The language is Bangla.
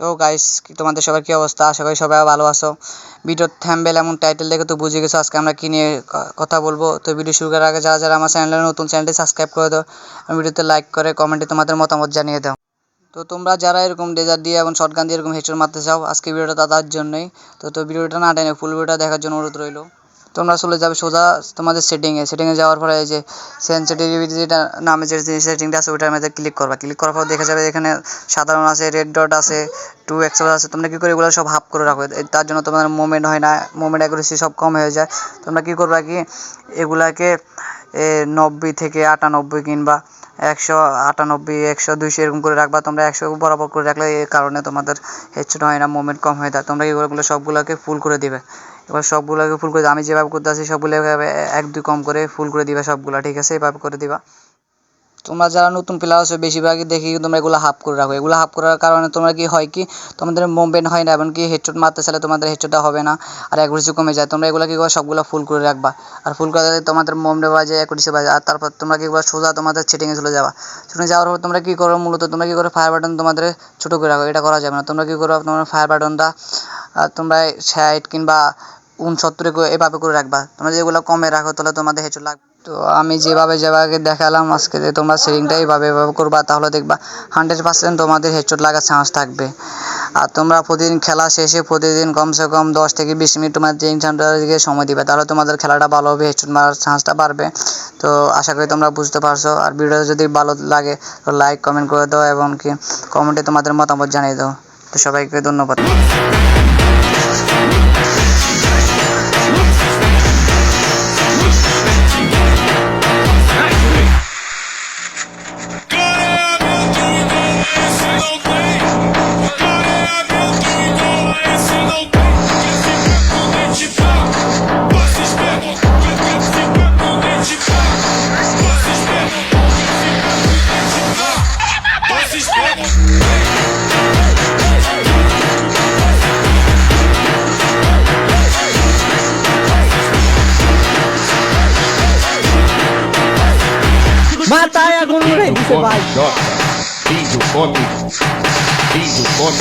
তো গাইস তোমাদের সবার কি অবস্থা? আশা করি সবাই ভালো আছো। ভিডিওর থ্যাম্বেল এমন টাইটেল দেখে তো বুঝে গেছো আজকে আমরা কি নিয়ে কথা বলব। তো ভিডিও শুরু করার আগে যারা যারা আমার চ্যানেলে নতুন চ্যানেলটি সাবস্ক্রাইব করে দাও। ভিডিওতে লাইক করে কমেন্টে তোমাদের মতামত জানিয়ে দাও। তো তোমরা যারা এরকম ডেজার দিয়ে এবং শর্টগান দিয়ে এরকম হেডশট মারতে চাও, আজকে ভিডিওটা তাদের জন্যই। তো তো ভিডিওটা না টেনে ফুল ভিডিওটা দেখার জন্য অনুরোধ রইল। তোমরা চলে যাবে সোজা তোমাদের সেটিংয়ে সেটিংয়ে যাওয়ার পরে এই যে সেন্সিটিভিটি যেটা নামে যে সেটিংটা আছে ওইটার মধ্যে ক্লিক করবা। ক্লিক করার পর দেখা যাবে এখানে সাধারণ আছে রেড ডট আছে টু এক্সেল আছে। তোমরা কী করে এগুলো সব হাফ করে রাখো তার জন্য তোমাদের মুভমেন্ট হয় না। মুভমেন্ট অ্যাকুরেসি সব কম হয়ে যায়। তোমরা কী করবা কি, এগুলাকে নব্বই থেকে আটানব্বই কিংবা একশো আটানব্বই, একশো দুইশো এরকম করে রাখবা। তোমরা একশো বরাবর করে রাখলে এই কারণে তোমাদের হেডশট হয় না মুভমেন্ট কম হয়ে যায়। তোমরা এগুলোগুলো সবগুলোকে ফুল করে দিবে। এবার সবগুলোকে ফুল করে। আমি যেভাবে করতে আছি সবগুলো এক দুই কম করে ফুল করে দিবা সবগুলো, ঠিক আছে? এভাবে করে দিবা। তোমরা যারা নতুন প্লেয়ার আছো, বেশিরভাগই দেখি তোমরা এগুলো হাফ করে রাখো। এগুলো হাফ করার কারণে তোমরা কি হয় কি, তোমাদের মুভমেন্ট হয় না, এমনকি হেডশট মারতে চাইলে তোমাদের হেডশটটা হবে না, আর অ্যাকুরেসি কমে যায়। তোমরা এগুলো কি করো সবগুলো ফুল করে রাখবা? আর ফুল করে দিলে তোমাদের মুভমেন্ট বাজে অ্যাকুরেসি বাজে, আর তারপর তোমরা কি করো সোজা তোমাদের সেটিংয়ে চলে যাবা। সেটিংয়ে যাওয়ার পর তোমরা কি করো মূলত তোমরা কি করো ফায়ার বাটন তোমাদের ছোটো করে রাখো, এটা করা যাবে না। তোমরা কি করো তোমরা ফায়ার বাটনটা তোমরা ষাট কিংবা উনসত্তরে এভাবে করে রাখবা। তোমরা যেগুলো কমে রাখো, তাহলে তোমাদের হেঁচু লাগবে। তো আমি যেভাবে যেভাবে দেখালাম, আজকে যে তোমরা সেটিংটা এইভাবে এভাবে করবা, তাহলে দেখবা হান্ড্রেড পার্সেন্ট তোমাদের হেডশট লাগার চান্স থাকবে। আর তোমরা প্রতিদিন খেলা শেষে প্রতিদিন কমসে কম দশ থেকে বিশ মিনিট তোমার ট্রেনিং সেন্টারে সময় দিবে, তাহলে তোমাদের খেলাটা ভালো হবে হেডশট মারার চান্সটা বাড়বে। তো আশা করি তোমরা বুঝতে পারছ। আর ভিডিও যদি ভালো লাগে, তো লাইক কমেন্ট করে দাও এবং কি কমেন্টে তোমাদের মতামত জানিয়ে দাও। তো সবাইকে ধন্যবাদ। sistema. Mata aí a gordura aí, você vai. Filho come, filho come,